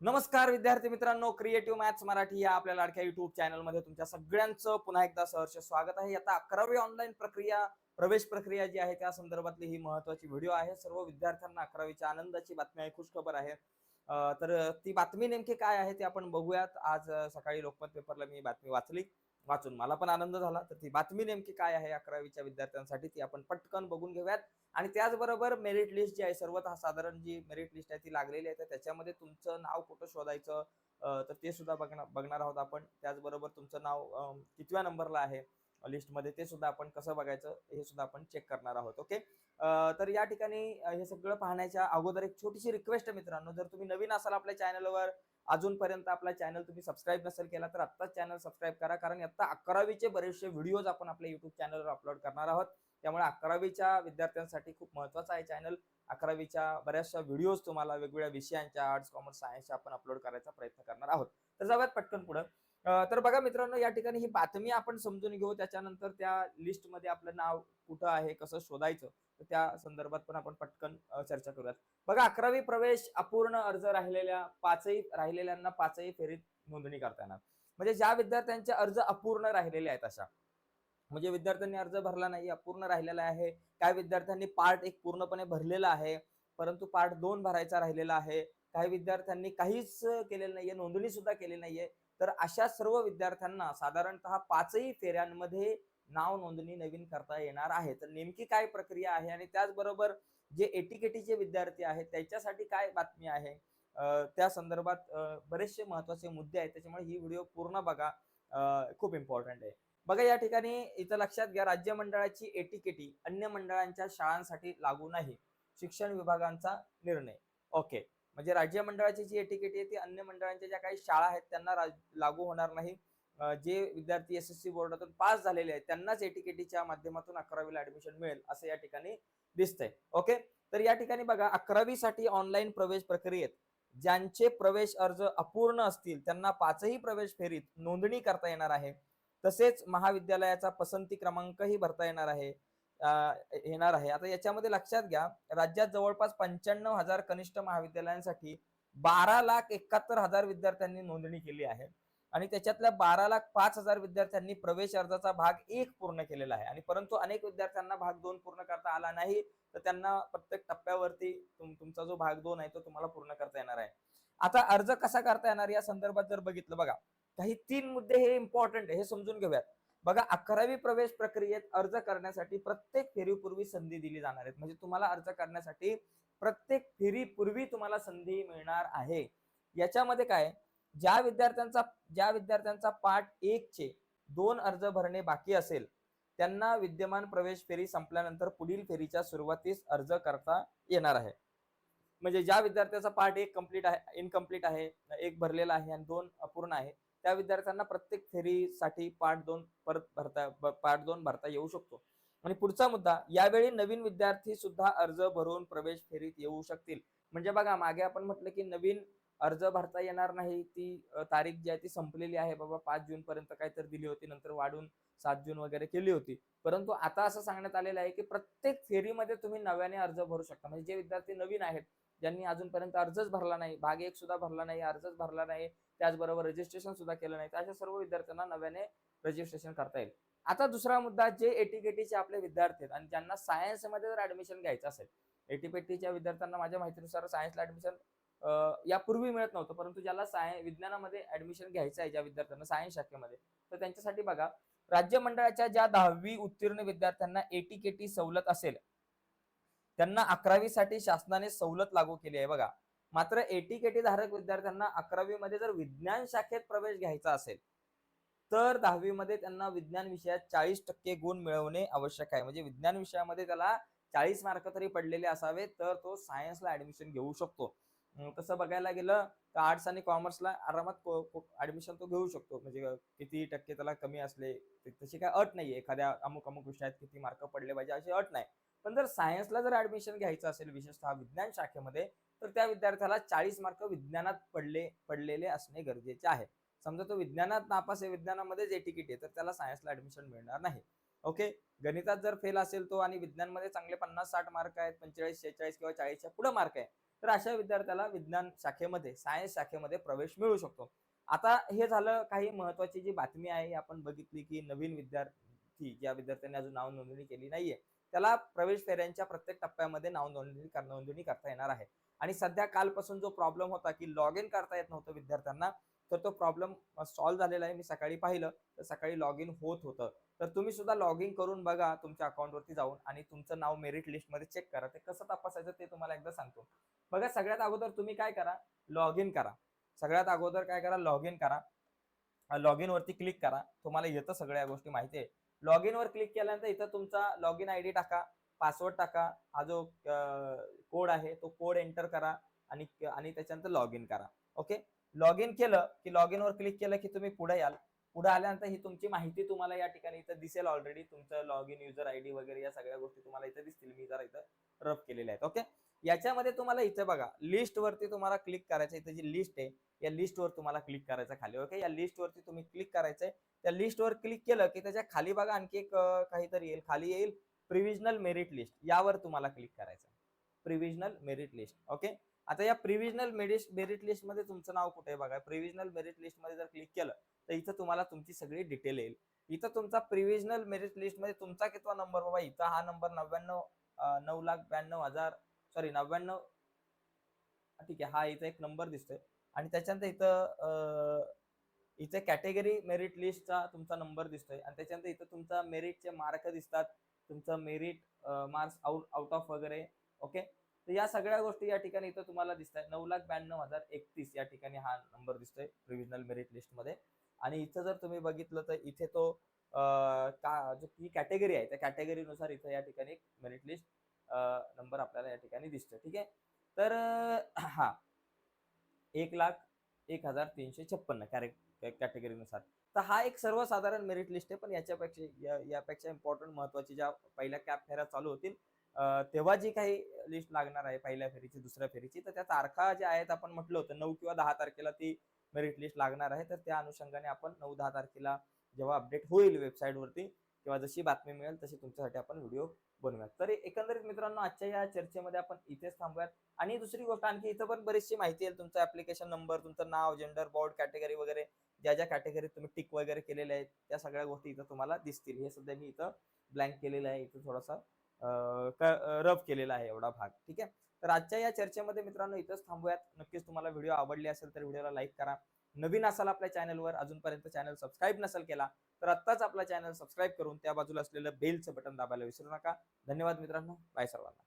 नमस्कार विद्यार्थी मित्रांनो क्रिएटिव्ह मॅथ्स मराठी या आपल्या लाडक्या युट्यूब चॅनलमध्ये तुमच्या सगळ्यांचं पुन्हा एकदा सहर्ष स्वागत आहे. आता अकरावी ऑनलाईन प्रक्रिया प्रवेश प्रक्रिया जी आहे त्या संदर्भातली ही महत्वाची व्हिडिओ आहे. सर्व विद्यार्थ्यांना अकरावीच्या आनंदाची बातमी आहे खुशखबर आहे. तर ती बातमी नेमकी काय आहे ते आपण बघूयात. आज सकाळी लोकमत पेपरला मी बातमी वाचली. वाचून. मला पण आनंद झाला. तर ती बातमी नेमकी काय आहे अकरावीच्या विद्यार्थ्यांसाठी ती आपण पटकन बघून घेऊयात. आणि त्याचबरोबर मेरिट लिस्ट जी आहे सर्वात साधारण जी मेरिट लिस्ट आहे ती लागलेली आहे. तर त्याच्यामध्ये तुमचं नाव कुठं शोधायचं तर ते सुद्धा बघणार बघणार आहोत आपण. त्याचबरोबर तुमचं नाव कितव्या नंबरला आहे? लिस्टमध्ये ते सुद्धा आपण कसं बघायचं हे सुद्धा आपण चेक करणार आहोत ओके तर या ठिकाणी हे सगळं पाहण्याच्या अगोदर एक छोटीशी रिक्वेस्ट आहे मित्रांनो. जर तुम्ही नवीन असाल आपल्या चॅनलवर अजूनपर्यंत आपला चॅनल तुम्ही सबस्क्राईब नसेल केला तर आत्ताच चॅनल सबस्क्राईब करा. कारण आता अकरावीचे बरेचसे व्हिडिओज आपण आपल्या युट्यूब चॅनलवर अपलोड करणार आहोत. त्यामुळे अकरावीच्या विद्यार्थ्यांसाठी खूप महत्वाचं आहे चॅनल अकरावीच्या बऱ्याचशा व्हिडिओज तुम्हाला वेगवेगळ्या विषयांच्या आर्ट्स कॉमर्स सायन्सच्या आपण अपलोड करायचा प्रयत्न करणार आहोत. तर जाऊयात पटकन पुढं. तर बघा मित्रांनो या ठिकाणी ही बातमी आपण समजून घेऊ. त्याच्यानंतर त्या लिस्टमध्ये आपलं नाव कुठं आहे कसं शोधायचं तर त्या संदर्भात पण आपण पटकन चर्चा करूयात. बघा अकरावी प्रवेश अपूर्ण अर्ज राहिलेल्या पाचही राहिलेल्यांना पाचही फेरीत नोंदणी करता येणार. म्हणजे ज्या विद्यार्थ्यांचे अर्ज अपूर्ण राहिलेले आहेत अशा म्हणजे विद्यार्थ्यांनी अर्ज भरला नाही अपूर्ण राहिलेला आहे काही विद्यार्थ्यांनी पार्ट एक पूर्णपणे भरलेला आहे परंतु पार्ट दोन भरायचा राहिलेला आहे काही विद्यार्थ्यांनी काहीच केलेलं नाहीये नोंदणी सुद्धा केली नाहीये तर अशा सर्व विद्यार्थ्यांना साधारणतः पाचही फेऱ्यांमध्ये नाव नोंदणी नवीन करता येणार आहे. तर नेमकी काय प्रक्रिया आहे आणि त्याचबरोबर जे एटीकेटीचे विद्यार्थी आहेत त्याच्यासाठी काय बातमी आहे? त्या संदर्भात बरेचसे महत्त्वाचे मुद्दे आहेत त्याच्यामुळे ही व्हिडिओ पूर्ण बघा. खूप इम्पॉर्टंट आहे. बघा या ठिकाणी इथं लक्षात घ्या राज्य मंडळाची एटीकेटी अन्य मंडळांच्या शाळांसाठी लागू नाही. शिक्षण विभागांचा निर्णय. ओके. म्हणजे राज्य मंडळाची जी एटिकेट आहे ती अन्य मंडळांच्या ज्या काही शाळा आहेत त्यांना राज- लागू होणार नाही. जे विद्यार्थी एस एस सी बोर्डातून पास झालेले आहेत त्यांनाच एटीकेटीच्या माध्यमातून अकरावीला ऍडमिशन मिळेल असं या ठिकाणी दिसतंय. ओके? तर या ठिकाणी बघा अकरावीसाठी ऑनलाईन प्रवेश प्रक्रियेत ज्यांचे प्रवेश अर्ज अपूर्ण असतील त्यांना पाचही प्रवेश फेरीत नोंदणी करता येणार आहे. तसेच महाविद्यालयाचा पसंती क्रमांकही भरता येणार आहे. येणार आहे. आता याच्यामध्ये लक्षात घ्या राज्यात जवळपास पंच्याण्णव हजार कनिष्ठ महाविद्यालयांसाठी बारा लाख एकाहत्तर हजार विद्यार्थ्यांनी नोंदणी केली आहे आणि त्याच्यातल्या बारा लाख पाच हजार विद्यार्थ्यांनी प्रवेश अर्जाचा भाग एक पूर्ण केलेला आहे. आणि परंतु अनेक विद्यार्थ्यांना भाग दोन पूर्ण करता आला नाही तर त्यांना प्रत्येक टप्प्यावरती तुम तुमचा जो भाग दोन आहे तो तुम्हाला पूर्ण करता येणार आहे. आता अर्ज कसा करता येणार या संदर्भात जर बघितलं बघा काही तीन मुद्दे हे इम्पॉर्टंट आहे हे समजून घेऊयात. बघा अकरावी प्रवेश प्रक्रियेत अर्ज करण्यासाठी प्रत्येक फेरीपूर्वी संधी दिली जाणार आहे म्हणजे तुम्हाला अर्ज करण्यासाठी प्रत्येक फेरीपूर्वी तुम्हाला संधी मिळणार आहे. याच्यामध्ये काय ज्या विद्यार्थ्यांचा ज्या विद्यार्थ्यांचा पाठ एक चे दोन अर्ज भरणे बाकी असेल त्यांना विद्यमान प्रवेश फेरी संपल्यानंतर पुढील फेरीच्या सुरुवातीस अर्ज करता येणार आहे. म्हणजे ज्या विद्यार्थ्याचा पार्ट एक कंप्लीट आहे इनकम्प्लीट आहे एक भरलेला आहे आणि दोन अपूर्ण आहे त्या विद्यार्थ्यांना प्रत्येक थेरीसाठी पार्ट दोन परत भरता पार्ट दोन भरता येऊ शकतो. आणि पुढचा मुद्दा यावेळी नवीन विद्यार्थी सुद्धा अर्ज भरून प्रवेश फेरीत येऊ शकतील. म्हणजे बघा मागे आपण म्हटलं की नवीन अर्ज भरता येणार नाही ती तारीख जी आहे ती संपलेली आहे. बाबा पाच जून पर्यंत काहीतरी दिली होती नंतर वाढून सात जून वगैरे केली होती. परंतु आता असं सांगण्यात आलेलं आहे की प्रत्येक फेरीमध्ये तुम्ही नव्याने अर्ज भरू शकता. म्हणजे जे विद्यार्थी नवीन आहेत ज्यांनी अजूनपर्यंत अर्जच भरला नाही भाग एक सुद्धा भरला नाही अर्जच भरला नाही त्याचबरोबर रजिस्ट्रेशन सुद्धा केलं नाही तर अशा सर्व विद्यार्थ्यांना नव्याने रजिस्ट्रेशन करता येईल. आता दुसरा मुद्दा जे एटीकेटीचे आपले विद्यार्थी आहेत आणि ज्यांना सायन्समध्ये जर ऍडमिशन घ्यायचं असेल एटीपेटीच्या विद्यार्थ्यांना माझ्या माहितीनुसार सायन्सला ऍडमिशन यापूर्वी मिळत नव्हतं परंतु ज्याला साय विज्ञानामध्ये ऍडमिशन घ्यायचं आहे ज्या विद्यार्थ्यांना सायन्स शाखेमध्ये तर त्यांच्यासाठी बघा राज्य मंडळाच्या ज्या दहावी उत्तीर्ण विद्यार्थ्यांना एटीकेटी सवलत असेल त्यांना अकरावीसाठी शासनाने सवलत लागू केली आहे. बघा मात्र एटीकेटी धारक विद्यार्थ्यांना अकरावी मध्ये जर विज्ञान शाखेत प्रवेश घ्यायचा असेल तर दहावी मध्ये त्यांना विज्ञान विषयात चाळीस टक्के गुण मिळवणे आवश्यक आहे. म्हणजे विज्ञान विषयामध्ये त्याला चाळीस मार्क तरी पडलेले असावे तर तो सायन्सला ऍडमिशन घेऊ शकतो. तसं बघायला गेलं तर आर्ट्स आणि कॉमर्सला आरामात ऍडमिशन तो घेऊ शकतो. म्हणजे किती टक्के त्याला कमी असले तशी काय अट नाहीये. एखाद्या अमुक अमुक विषयात किती मार्क पडले पाहिजे अशी अट नाही. पण जर सायन्सला जर ऍडमिशन घ्यायचं असेल विशेषतः विज्ञान शाखेमध्ये तर त्या विद्यार्थ्याला चाळीस मार्क विज्ञानात पडले पडलेले असणे गरजेचे आहे. समजा तो विज्ञानात नापास आहे विज्ञानामध्ये जे तिकीट आहे तर त्याला सायन्सला ऍडमिशन मिळणार नाही. ओके? गणितात जर फेल असेल तो आणि विज्ञानमध्ये चांगले पन्नास साठ मार्क आहेत पंचेचाळीस शेहेचाळीस किंवा चाळीसच्या पुढे मार्क आहे तर अशा विद्यार्थ्याला विज्ञान शाखेमध्ये सायन्स शाखेमध्ये प्रवेश मिळू शकतो. आता हे झालं काही महत्वाची जी बातमी आहे आपण बघितली की नवीन विद्यार्थी ज्या विद्यार्थ्यांनी अजून नाव नोंदणी केली नाहीये त्याला प्रवेश फेऱ्यांच्या प्रत्येक टप्प्यामध्ये नाव नोंदणी नोंदणी करता येणार आहे. आणि सध्या कालपासून जो प्रॉब्लेम होता की लॉग इन करता येत नव्हतं विद्यार्थ्यांना तर तो प्रॉब्लेम सॉल्व्ह झालेला आहे. मी सकाळी पाहिलं तर सकाळी लॉग इन होत होतं. तर तुम्ही सुद्धा लॉग इन करून बघा तुमच्या अकाउंटवरती जाऊन आणि तुमचं नाव मेरिट लिस्टमध्ये चेक करा. ते कसं तपासायचं ते तुम्हाला एकदा सांगतो. बघा सगळ्यात अगोदर तुम्ही काय करा? लॉग इन करा. सगळ्यात अगोदर काय करा? लॉग इन करा. लॉग इन वरती क्लिक करा. तुम्हाला येतं सगळ्या गोष्टी माहिती आहे. लॉग इनवर क्लिक केल्यानंतर इथं तुमचा लॉग इन आय डी टाका पासवर्ड टाका हा जो कोड आहे तो कोड एंटर करा आणि आणि त्याच्यानंतर लॉग इन करा. ओके लॉग इन केलं की लॉग इनवर क्लिक केलं की तुम्ही पुढे याल. पुढे आल्यानंतर ही तुमची माहिती तुम्हाला या ठिकाणी इथं दिसेल ऑलरेडी तुमचं log in user I D वगैरे या सगळ्या गोष्टी तुम्हाला इथं दिसतील. मी जरा इथं रफ केलेल्या आहेत. ओके याच्यामध्ये तुम्हाला इथं बघा लिस्ट वरती तुम्हाला क्लिक करायचं इथं जी लिस्ट आहे या लिस्टवर तुम्हाला क्लिक करायचं खाली ओके या लिस्टवरती तुम्ही क्लिक करायचंय. त्या लिस्टवर क्लिक केलं की त्याच्याखाली बघा आणखी एक काहीतरी येईल. खाली येईल प्रिव्हिजनल मेरिट लिस्ट यावर तुम्हाला क्लिक करायचं प्रिव्हिजनल मेरिट लिस्ट ओके आता या प्रिव्हिजनल मेरिट मेरिट लिस्टमध्ये तुमचं नाव कुठे आहे बघा? प्रिव्हिजनल मेरिट लिस्टमध्ये जर क्लिक केलं तर इथं तुम्हाला तुमची सगळी डिटेल येईल. इथं तुमचा प्रिव्हिजनल मेरिट लिस्टमध्ये तुमचा कितवा नंबर बाबा? इथं हा नंबर नव्याण्णव नऊ लाख ब्याण्णव हजार सॉरी नव्याण्णव. ठीक आहे हा इथं एक नंबर दिसतोय. आणि त्याच्यानंतर इथं इथे कॅटेगरी मेरिट लिस्टचा तुमचा नंबर दिसतोय. आणि त्याच्यानंतर इथं तुमचा मेरिटचे मार्क दिसतात. तुमचं merit marks out out of वगैरे. ओके तर या सगळ्या गोष्टी या ठिकाणी इथं तुम्हाला दिसत आहेत नऊ लाख ब्याण्णव हजार एकतीस या ठिकाणी हा नंबर दिसतोय प्रिव्हिजनल मेरिट लिस्टमध्ये आणि इथं जर तुम्ही बघितलं तर इथे तो का जो ही कॅटेगरी आहे त्या कॅटेगरीनुसार इथं या ठिकाणी मेरिट लिस्ट नंबर आपल्याला या ठिकाणी दिसतोय ठीक आहे? तर हा. एक लाख एक हजार तीनशे छप्पन्न कॅटेगरीनुसार. तर हा एक सर्वसाधारण मेरिट लिस्ट आहे पण याच्यापेक्षा या- यापेक्षा इम्पॉर्टंट महत्वाची ज्या पहिल्या कॅप फेऱ्या चालू होतील तेव्हा जी काही लिस्ट लागणार आहे पहिल्या फेरीची दुसऱ्या फेरीची तर त्या तारखा ज्या आहेत आपण म्हटलं होतं नऊ किंवा दहा तारखेला ती मेरिट लिस्ट लागणार आहे तर त्या अनुषंगाने आपण नऊ दहा तारखेला जेव्हा अपडेट होईल वेबसाईटवरती किंवा जशी बातमी मिळेल तशी तुमच्यासाठी आपण व्हिडिओ बनवूयात. तर एकंदरीत मित्रांनो आजच्या या चर्चेमध्ये आपण इथेच थांबूयात. आणि दुसरी गोष्ट आणखी इथं पण बरीचशी माहिती येईल तुमचा ऍप्लिकेशन नंबर तुमचं नाव जेंडर बॉर्ड कॅटेगरी वगैरे ज्या ज्या कॅटेगरीत तुम्ही टिक वगैरे केलेले आहेत त्या सगळ्या गोष्टी इथं तुम्हाला दिसतील. हे सध्या मी इथं ब्लँक केलेलं आहे. इथं थोडासा रफ केलेला आहे एवढा भाग. ठीक आहे? तर आजच्या या चर्चेमध्ये मित्रांनो इथंच थांबूयात. नक्कीच तुम्हाला व्हिडिओ आवडली असेल तर व्हिडिओला लाईक करा. नवीन असाल आपल्या चॅनलवर अजूनपर्यंत चॅनल सबस्क्राईब नसेल केला तर आत्ताच आपला चॅनल सबस्क्राईब करून त्या बाजूला असलेलं बेलचं बटन दाबायला विसरू नका. धन्यवाद मित्रांनो. बाय सर्वांना.